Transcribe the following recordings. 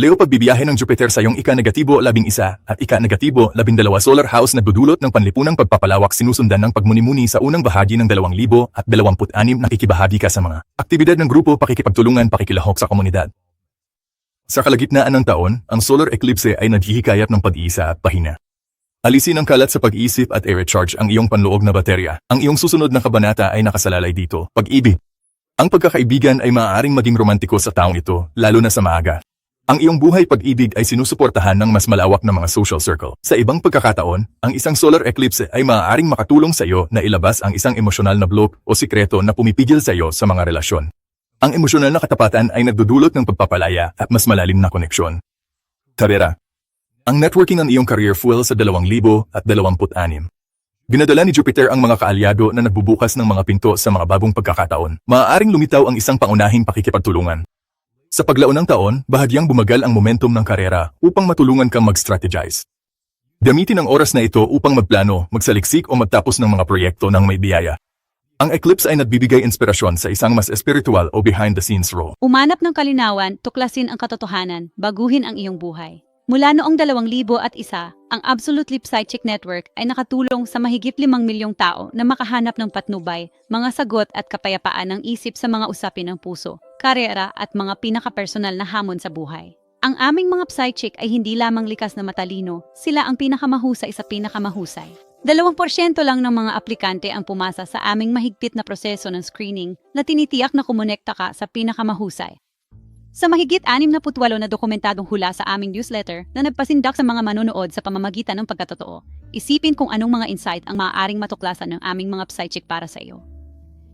Leo pagbibiyahe ng Jupiter sa iyong ika-negatibo labing isa at ika-negatibo labing dalawa solar house na dudulot ng panlipunang pagpapalawak sinusundan ng pagmuni-muni sa unang bahagi ng 2000 at 26 nakikibahagi ka sa mga aktibidad ng grupo pakikipagtulungan pakikilahok sa komunidad. Sa kalagitnaan ng taon, ang solar eclipse ay naghihikayat ng pag-iisa at pahina. Alisin ang kalat sa pag-isip at i-recharge ang iyong panloob na baterya. Ang iyong susunod na kabanata ay nakasalalay dito, pag-ibig. Ang pagkakaibigan ay maaaring maging romantiko sa taong ito, lalo na sa maaga. Ang iyong buhay pag-ibig ay sinusuportahan ng mas malawak na mga social circle. Sa ibang pagkakataon, ang isang solar eclipse ay maaaring makatulong sa iyo na ilabas ang isang emosyonal na block o sikreto na pumipigil sa iyo sa mga relasyon. Ang emosyonal na katapatan ay nagdudulot ng pagpapalaya at mas malalim na koneksyon. Karera Ang networking ng iyong career fuel sa 2026. Ginadala ni Jupiter ang mga kaalyado na nagbubukas ng mga pinto sa mga bagong pagkakataon. Maaaring lumitaw ang isang pangunahing pakikipagtulungan. Sa paglaon ng taon, bahagyang bumagal ang momentum ng karera upang matulungan kang mag-strategize. Gamitin ang oras na ito upang magplano, magsaliksik o magtapos ng mga proyekto ng may biyaya. Ang eclipse ay nagbibigay inspirasyon sa isang mas espiritual o behind-the-scenes role. Umanap ng kalinawan, tuklasin ang katotohanan, baguhin ang iyong buhay. Mula noong 2001, ang Absolute Lip Psychic Network ay nakatulong sa mahigit 5 milyong tao na makahanap ng patnubay, mga sagot at kapayapaan ng isip sa mga usapin ng puso, karera at mga pinakapersonal na hamon sa buhay. Ang aming mga psychic ay hindi lamang likas na matalino, sila ang pinakamahusay sa pinakamahusay. 2% lang ng mga aplikante ang pumasa sa aming mahigpit na proseso ng screening na tinitiyak na kumonekta ka sa pinakamahusay. Sa mahigit 68 na dokumentadong hula sa aming newsletter na nagpasindak sa mga manonood sa pamamagitan ng pagkatotoo, isipin kung anong mga insight ang maaaring matuklasan ng aming mga psychic para sa iyo.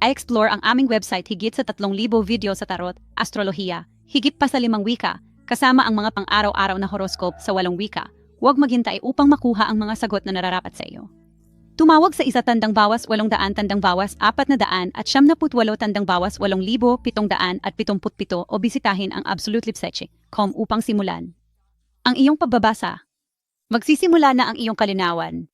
I-explore ang aming website higit sa 3,000 video sa tarot, astrolohiya, higit pa sa limang wika, kasama ang mga pang-araw-araw na horoscope sa walong wika. Huwag maghintay upang makuha ang mga sagot na nararapat sa iyo. Tumawag sa isa tandang bawas 800 tandang bawas 400 at 78 tandang bawas 8,700 at 77 o bisitahin ang absolutelipseche.com upang simulan. Ang iyong pagbabasa. Magsisimula na ang iyong kalinawan.